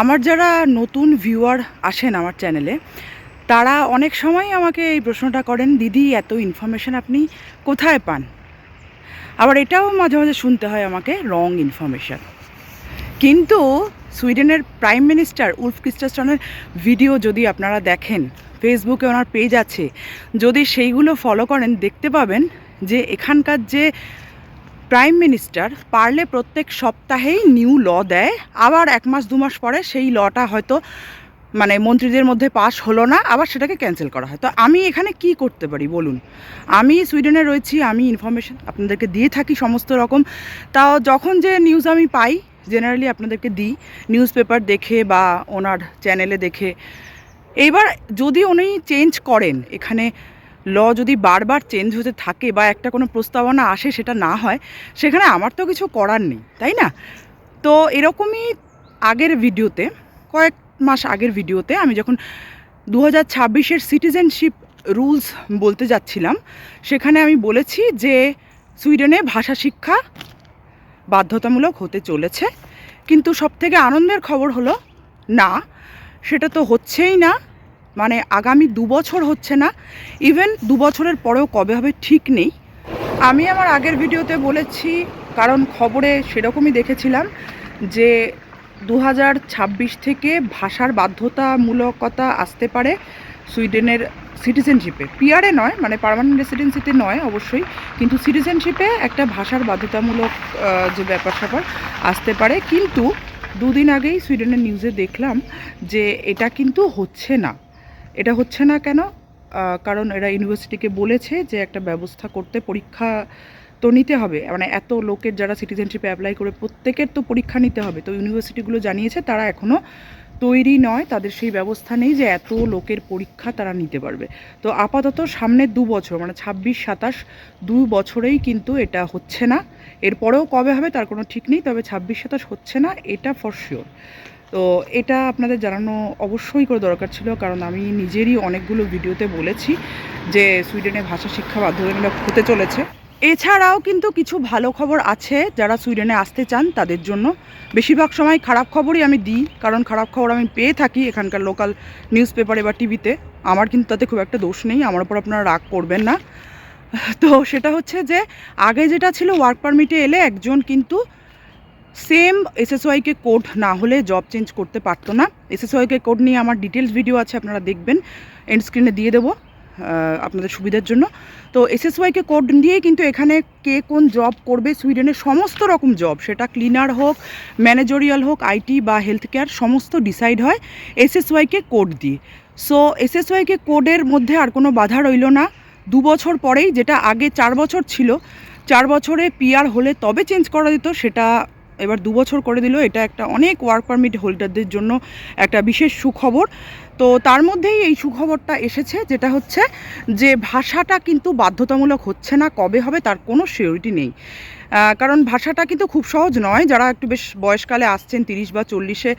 আমার যারা নতুন ভিউয়ার আসেন আমার চ্যানেলে তারা অনেক সময় আমাকে এই প্রশ্নটা করেন, দিদি, এত ইনফরমেশন আপনি কোথায় পান? আবার এটাও মাঝে মাঝে শুনতে হয় আমাকে রং ইনফরমেশন কিন্তু সুইডেনের প্রাইম মিনিস্টার উলফ ক্রিস্টাস্টনের ভিডিও যদি আপনারা দেখেন ফেসবুকে ওনার পেজ আছে, যদি সেইগুলো ফলো করেন, দেখতে পাবেন যে এখানকার যে প্রাইম মিনিস্টার পারলে প্রত্যেক সপ্তাহেই নিউ ল দেয়, আবার এক মাস, দু মাস পরে সেই লটা হয়তো মানে মন্ত্রীদের মধ্যে পাস হলো না, আবার সেটাকে ক্যান্সেল করা হয়। তো আমি এখানে কি করতে পারি বলুন? আমি সুইডেনে রয়েছি, আমি ইনফরমেশন আপনাদেরকে দিয়ে থাকি সমস্ত রকম। তাও যখন যে নিউজ আমি পাই জেনারেলি আপনাদেরকে দিই নিউজ পেপার দেখে বা ওনার চ্যানেলে দেখে। এইবার যদি উনি চেঞ্জ করেন, এখানে ল যদি বারবার চেঞ্জ হতে থাকে বা একটা কোনো প্রস্তাবনা আসে সেটা না হয়, সেখানে আমার তো কিছু করার নেই, তাই না? তো এরকমই আগের ভিডিওতে, কয়েক মাস আগের ভিডিওতে আমি যখন দু হাজার ছাব্বিশের সিটিজেনশিপ রুলস বলতে যাচ্ছিলাম, সেখানে আমি বলেছি যে সুইডেনে ভাষা শিক্ষা বাধ্যতামূলক হতে চলেছে। কিন্তু সবথেকে আনন্দের খবর হলো, না, সেটা তো হচ্ছেই না। মানে আগামী দু বছর হচ্ছে না ইভেন দু বছরের পরেও কবে হবে ঠিক নেই। আমি আমার আগের ভিডিওতে বলেছি, কারণ খবরে সেরকমই দেখেছিলাম যে দু হাজার ছাব্বিশ থেকে ভাষার বাধ্যতামূলকতা আসতে পারে সুইডেনের সিটিজেনশিপে। পিয়ারে নয় মানে পার্মানেন্ট রেসিডেন্সিতে নয় অবশ্যই, কিন্তু সিটিজেনশিপে একটা ভাষার বাধ্যতামূলক যে ব্যাপার স্যাপার আসতে পারে। কিন্তু দুদিন আগেই সুইডেনের নিউজে দেখলাম যে এটা কিন্তু হচ্ছে না। এটা হচ্ছে না কেন? কারণ এরা ইউনিভার্সিটিকে বলেছে যে একটা ব্যবস্থা করতে পরীক্ষা তো নিতে হবে। মানে এত লোকের যারা সিটিজেনশিপে অ্যাপ্লাই করে প্রত্যেকের তো পরীক্ষা নিতে হবে। তো ইউনিভার্সিটিগুলো জানিয়েছে তারা এখনও তৈরি নয়। তাদের সেই ব্যবস্থা নেই যে এত লোকের পরীক্ষা তারা নিতে পারবে। তো আপাতত সামনের দু বছর মানে ছাব্বিশ, সাতাশ, দু বছরেই কিন্তু এটা হচ্ছে না। এরপরেও কবে হবে তার কোনো ঠিক নেই, তবে ছাব্বিশ, সাতাশ হচ্ছে না, এটা ফর শিওর তো এটা আপনাদের জানানো অবশ্যই করে দরকার ছিল, কারণ আমি নিজেরই অনেকগুলো ভিডিওতে বলেছি যে সুইডেনে ভাষা শিক্ষা বাধ্যতামূলক হতে চলেছে। এছাড়াও কিন্তু কিছু ভালো খবর আছে যারা সুইডেনে আসতে চান তাদের জন্য। বেশিরভাগ সময় খারাপ খবরই আমি দিই, কারণ খারাপ খবর আমি পেয়ে থাকি এখানকার লোকাল নিউজ পেপারে বা টিভিতে আমার কিন্তু তাতে খুব একটা দোষ নেই, আমার উপর আপনারা রাগ করবেন না। তো সেটা হচ্ছে যে, আগে যেটা ছিল ওয়ার্ক পারমিটে এলে একজন কিন্তু সেম এসএসওয়াইকে কোড না হলে জব চেঞ্জ করতে পারতো না। এসএসওয়াইকে কোড নিয়ে আমার ডিটেলস ভিডিও আছে, আপনারা দেখবেন। এন্ড স্ক্রিনে দিয়ে দেবো আপনাদের সুবিধার জন্য। তো এসএসওয়াইকে কোড দিয়েই কিন্তু এখানে কে কোন জব করবে সুইডেনের সমস্ত রকম জব, সেটা ক্লিনার হোক, ম্যানেজরিয়াল হোক আইটি বা হেলথ কেয়ার, সমস্ত ডিসাইড হয় এসএসওয়াইকে কোড দিয়ে। সো এসএসওয়াইকে কোডের মধ্যে আর কোনো বাধা রইল না। দু বছর পরেই, যেটা আগে চার বছর ছিল, চার বছরে পিআর হলে তবে চেঞ্জ করা যেত, সেটা এবার দু বছর করে দিল। এটা একটা অনেক ওয়ার্ক পারমিট হোল্ডারদের জন্য একটা বিশেষ সুখবর। তো তার মধ্যেই এই সুখবরটা এসেছে, যেটা হচ্ছে যে ভাষাটা কিন্তু বাধ্যতামূলক হচ্ছে না, কবে হবে তার কোনো সিওরিটি নেই। কারণ ভাষাটা কিন্তু খুব সহজ নয়। যারা একটু বেশ বয়সকালে আসছেন, তিরিশ বা চল্লিশে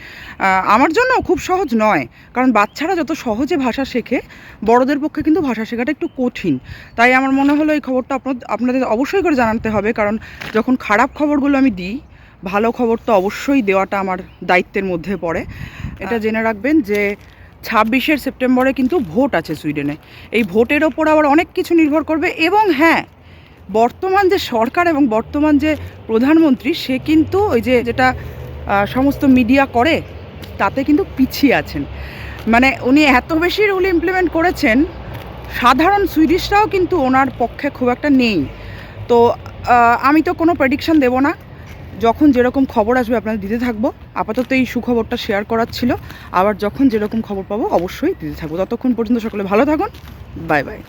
আমার জন্য খুব সহজ নয়। কারণ বাচ্চারা যত সহজে ভাষা শেখে, বড়দের পক্ষে কিন্তু ভাষা শেখাটা একটু কঠিন। তাই আমার মনে হলো এই খবরটা আপনাদের অবশ্যই করে জানাতে হবে। কারণ যখন খারাপ খবরগুলো আমি দিই ভালো খবর তো অবশ্যই দেওয়াটা আমার দায়িত্বের মধ্যে পড়ে। এটা জেনে রাখবেন যে ছাব্বিশের সেপ্টেম্বরে কিন্তু ভোট আছে সুইডেনে। এই ভোটের ওপর আবার অনেক কিছু নির্ভর করবে এবং হ্যাঁ বর্তমান যে সরকার এবং বর্তমান যে প্রধানমন্ত্রী, সে কিন্তু ওই যে যেটা সমস্ত মিডিয়া করে, তাতে কিন্তু পিছিয়ে আছেন। মানে উনি এত বেশি রুল ইমপ্লিমেন্ট করেছেন, সাধারণ সুইডিশরাও কিন্তু ওনার পক্ষে খুব একটা নেই। তো আমি তো কোনো প্রেডিকশন দেবো না। যখন যেরকম খবর আসবে, আপনাদের দিতে থাকব। আপাতত এই সুখবরটা শেয়ার করার ছিল। আবার যখন যেরকম খবর পাবো, অবশ্যই দিতে থাকব। ততক্ষণ পর্যন্ত সকলে ভালো থাকুন। Bye bye